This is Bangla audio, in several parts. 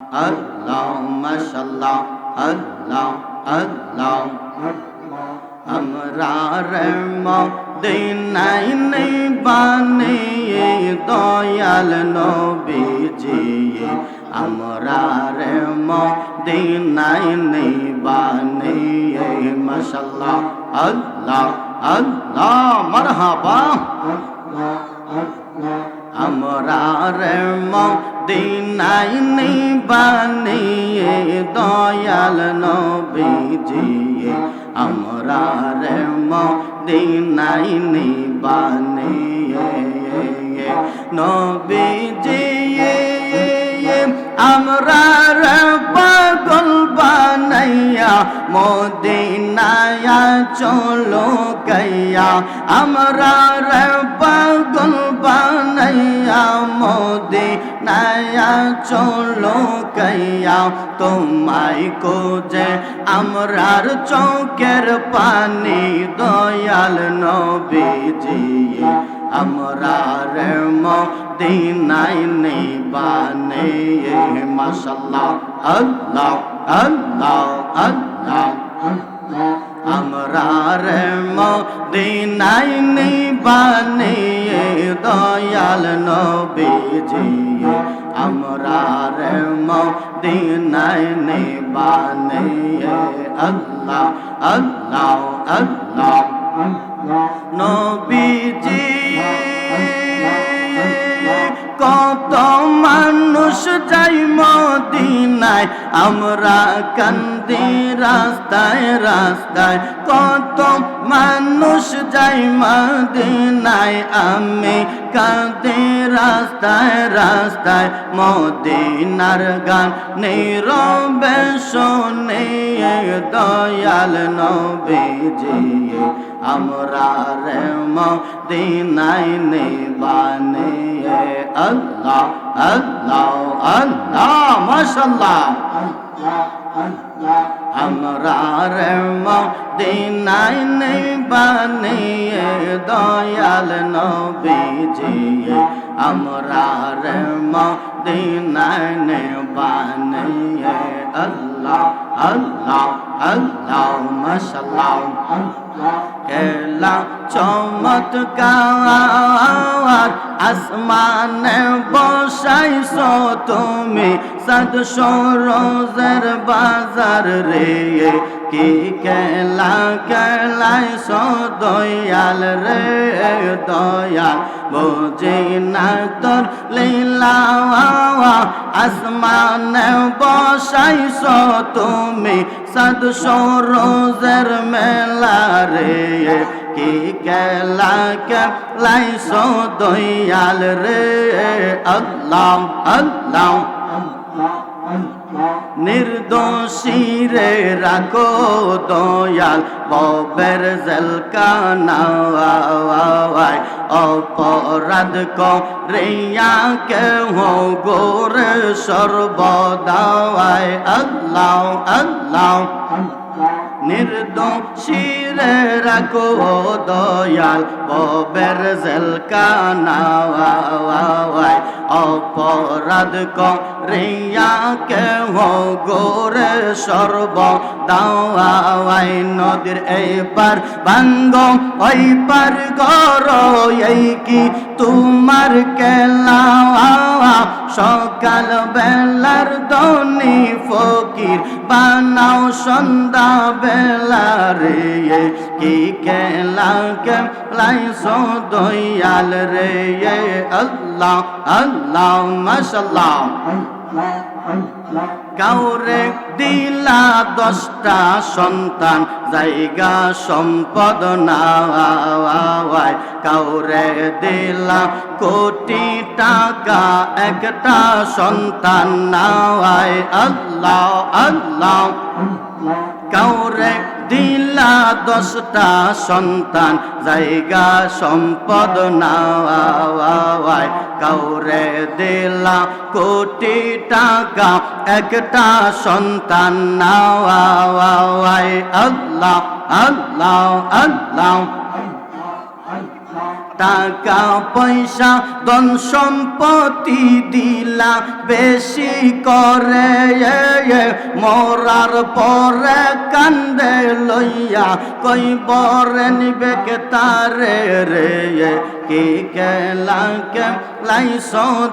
আল্লাহ মাশাল্লাহ আল্লাহ আল্লাহ। আমরা মদিনাই নেই বানিয়ে দয়াল নবীজি, আমরা রে মদিনাই নেই বানিয়ে মাশাল্লাহ আল্লাহ আল্লাহ, মারহাবা। আমরা রে মদিনাই নেই বানিয়ে দয়াল নবীজি, আমরা রে মদিনাই নেই বানিয়ে নবীজি, আমরা রে পাগল বানাইয়া মদিনায়া চলো গাইয়া। আমরা রে পাগল বানাইয়া, মদিনায়া চলো গাইয়া। তোমায় কোজে আমরার চৌকের পানি, দয়াল নবীজি। আমরা রে মদিনাই নেই বানে মাশাল্লাহ আল্লাহ আল্লাহ আল্লাহ। আমরা রে মদিনাই নেই বানে দয়াল নবীজি আমরা রে মদিনাই নেই বানে আল্লাহ আল্লাহ আল্লাহ নবীজি। মদিনায়, আমরা কান্দি রাস্তায় রাস্তায়, কত মানুষ যাই মদিনায়, আমি কান্দি রাস্তায় রাস্তায়, মদিনার গান নীরবে শোনে দয়াল নবীজি আমরা রে মদিনাই নেবানে। আল্লাহ আল্লাহ আল্লাহ মাশাল্লাহ আমরা রে মদিনাই নেবানে। দয়াল নবীজি, আমরা রে মদিনাই নেবানে। আল্লাহ আল্লাহ আল্লাহ মাশাল্লাহ কেলা চমৎকার আসমানে বসাইছো তুমি সদ সরোজের বাজার রে। কি কেলা কেলাইছো দয়াল রে? দয়াল বুঝি না তোর লীলা। আসমানে বসাইছো তুমি সদ সরোজের মেলা রে কি কেলা কেলাইছো দয়াল রে? আল্লাহ আল্লাহ নির্দোষী রে রাখো দয়াল, ববের জলকানাওয়ায় অপরাধ করিয়া কেহ গোর সর্বদাওয়ায়। আল্লাহ আল্লাহ। নির্দোষীরে রাখো দয়াল, ববের জেলকানাওয়ায় অপরাধ করিয়া কেহ গোরে সর্ব দাওয়াই নদীর এই পার ভাঙ্গ ওই পার গর এই কি তোমার কেলা সকাল বেলার দনি ফকির, বানাও সন্ধ্যা বেলা রে কি কেলা কেলাই সো দয়াল রে আল্লাহ আল্লাহ। মাশাল্লাহ কাউরে দিলা দশটা সন্তান, জায়গা সম্পদ নাওয়ায় কাউরে দিলা কোটি টাকা একটা সন্তান নাওয়ায়। আল্লাহ আল্লাহ। কাউরে দিলা দশটা সন্তান, জায়গা সম্পদ নাওয়ায় কাউরে দিলা কোটি টাকা একটা সন্তান নাওয়ায় আল্লাহ আল্লাহ আল্লাহ। টাকা, পয়সা, ধন সম্পত্তি দিলা বেশি করে। মরার পরে কান্দে লইয়া কই বরে নিবে কে তারে রে কি কেলা কে লাইস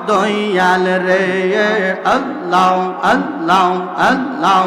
দয়াল রে আল্লাহ আল্লাহ আল্লাহ।